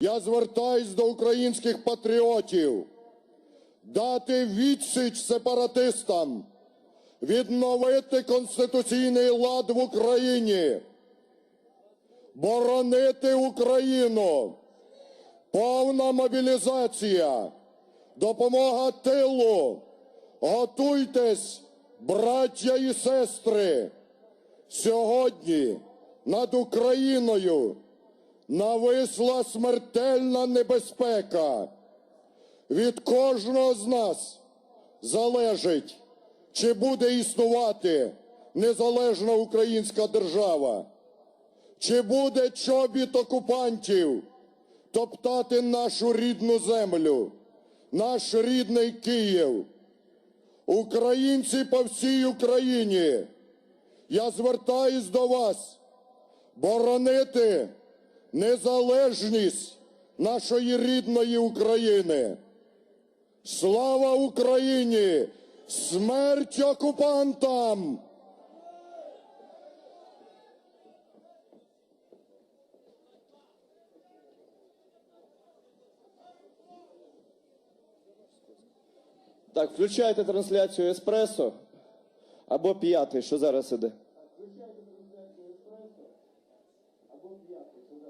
Я звертаюсь до українських патріотів дати відсіч сепаратистам, відновити конституційний лад в Україні, боронити Україну, повна мобілізація, допомога тилу. Готуйтесь, браття і сестри. Сьогодні над Україною нависла смертельна небезпека. Від кожного з нас залежить, чи буде існувати незалежна українська держава, чи буде чобіт окупантів топтати нашу рідну землю, наш рідний Київ. Українці по всій Україні, я звертаюсь до вас боронити незалежність нашої рідної України. Слава Україні! Смерть окупантам! Так, включайте трансляцію еспресо або п'ятий, що зараз іде. Включайте трансляцію еспресо або п'ятий, що зараз.